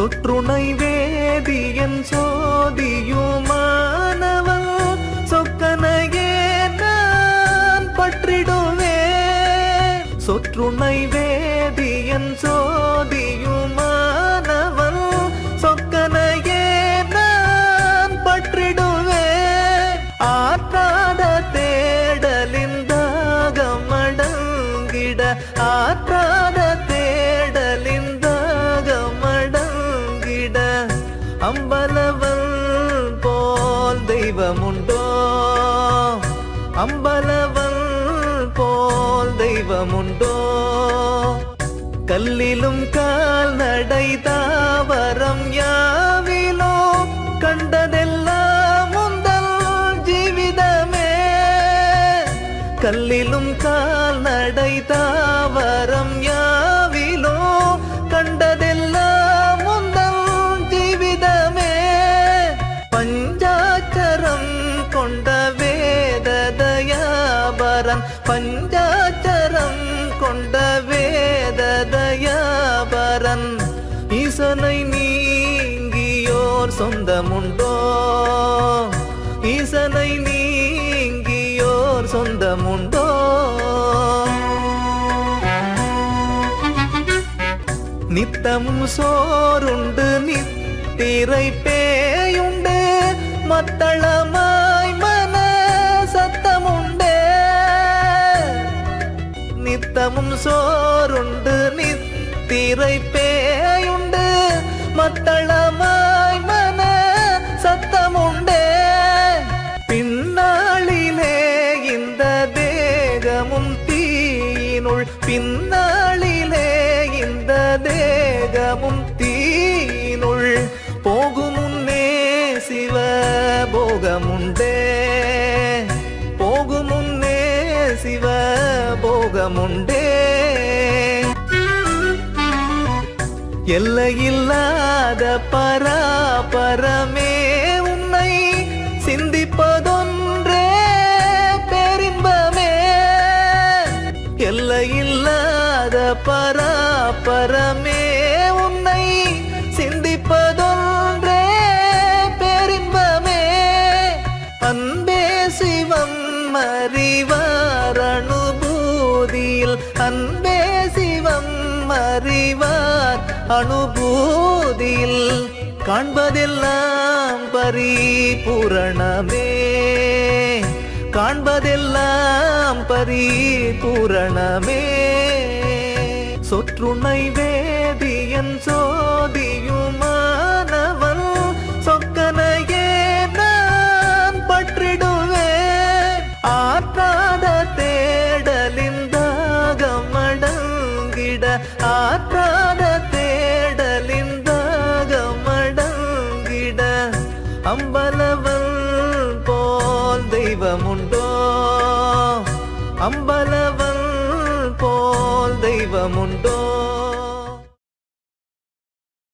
சொற்றுணை வேதியன் சோதியுமானவன் சொக்கனையே நான் பற்றிடுவேன். சொற்றுணை வேதியன் சோதியும் அம்பலவன் போல் தெய்வம் உண்டோ அம்பலவன் போல் தெய்வம் உண்டோ கல்லிலும் கால் நடை தாவரம் யாவிலோ? கண்டதெல்லாம் முந்தல் ஜீவிதமே. கல்லிலும் கால் நடை தாவரம் யா பஞ்சாச்சரம் கொண்ட வேததயாபரன் ஈசனை நீங்கியோர் சொந்தமுண்டோ? ஈசனை நீங்கியோர் சொந்தமுண்டோ? நித்தமும் சோறுண்டு நித்திரை பேயுண்டு மத்தளமா சோறுண்டு நித்திரை பேயுண்டு. மத்தளமாய் மன சத்தமுண்டே. பின்னாளிலே இந்த தேகமும் தீயினுள். பின்னாளிலே இந்த தேகமும் தீயினுள். போகும் முன்னே சிவ போகமுண்டே போகும் முன்னே சிவ போகமுண்டே எல்லையில்லாத பராபரமே உன்னை சிந்திப்பதொன்றே பேரின்பமே. எல்லையில்லாத பராபரமே உன்னை சிந்திப்பதொன்றே பேரின்பமே. அன்பே சிவம் அறிவார் அனுபூதியில். அன்பே சிவம் அறிவார் அனுபூதியில் காண்பதெல்லாம் பரிபூரணமே. காண்பதெல்லாம் பரிபூரணமே. சொற்றுணை வேதியன் அம்பலவன் போல் தெய்வமுண்டோ? அம்பலவன் போல் தெய்வமுண்டோ?